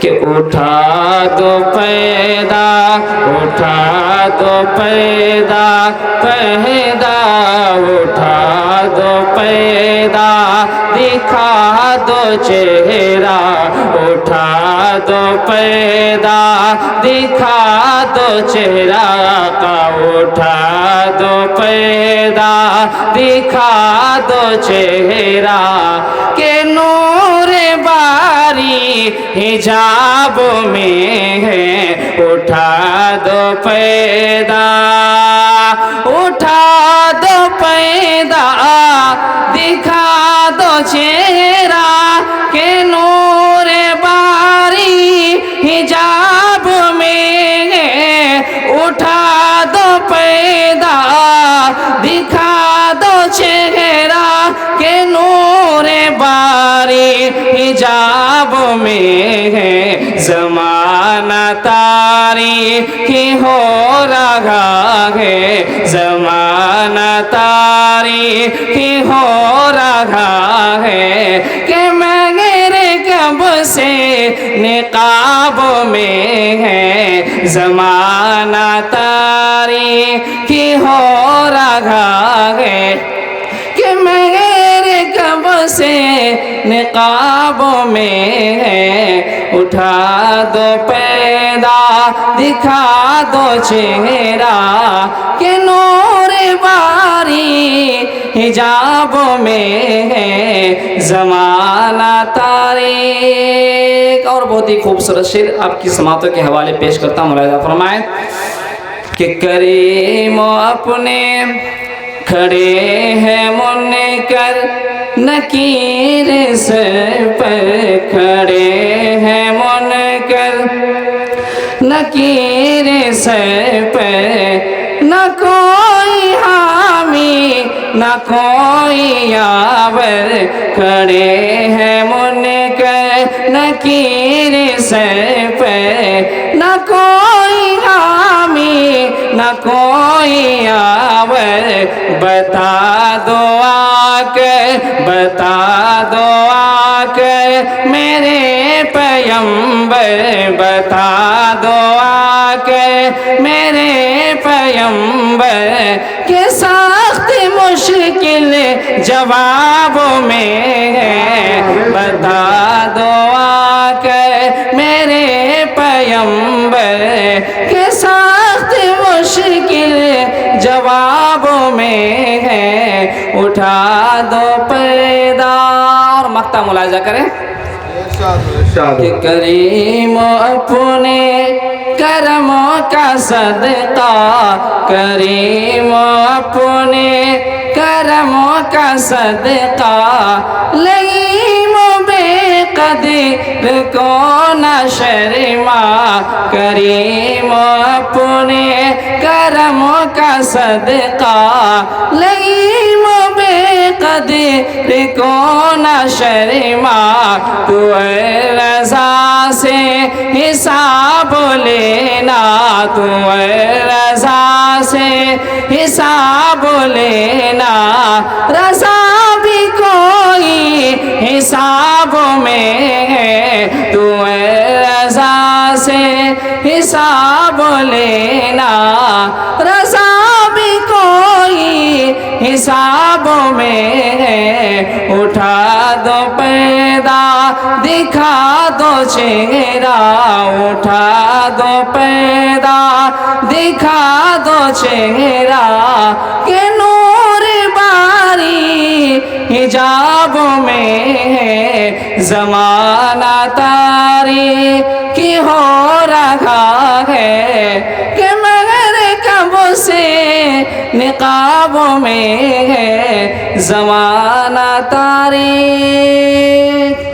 کہ اٹھا دو پیدا اٹھا دو پیدا پیدا اٹھا دو پیدا دکھا دو چہرہ اٹھا دو پیدا دکھا دو چہرہ کا اٹھا دو پیدا دکھا دو چہرہ کہ نور باری حجاب میں ہے اٹھا دو پیدا میں ہے زمانہ تاریخی ہو رہا ہے۔ زمانہ تاریخی ہو رہا ہے کہ میرے کب سے نقاب میں ہے۔ زمانہ تاریخی ہو رہا ہے کہ میرے سے نقاب میں ہے۔ اٹھا دو پیدا، دکھا دو چہرہ کہ نور باری حجاب میں ہے۔ زمانہ تاریخ۔ اور بہت ہی خوبصورت شعر آپ کی سماعتوں کے حوالے پیش کرتا ہوں ملاحظہ فرمائیں۔ کہ کریم اپنے کھڑے ہیں من کر نکیر سر پر کھڑے ہیں من کر نکیر سر پر نہ کوئی حامی نہ کوئی یاور کھڑے ہیں من کر نکیر سر پر نہ کوئی حامی نہ کوئی آور بتا دو آ کر بتا دو آ کر میرے پیمبر بتا دو آ کر میرے پیمبر کے سخت مشکل جواب میں ہے بتا دو آ کر میرے پیمبر کے سخت مشکل جواب میں ہے اٹھا دو پیدا اور مقطع ملاحظہ کریں۔ کہ کریم اپنے کرم کا صدقہ کریم اپنے کرم کا صدقہ۔ لئیم بے قدر کو نہ شرما۔ کریم اپنے کرم کا صدقہ لئیم بے قدر کو نہ شرما تو اے رضا سے حساب لینا تو اے رضا سے حساب لینا رضا بھی کوئی حساب میں ہے تو اے رضا سے حساب لینا رضا بھی کوئی حساب میں ہے اٹھا دو پیدا دکھا دو چہرہ اٹھا دو پیدا دکھا دو چہرہ کہ نور باری حجاب میں ہے زمانہ تاریخی کہ میرے کب سے نقاب میں ہے زمانہ تاریخ۔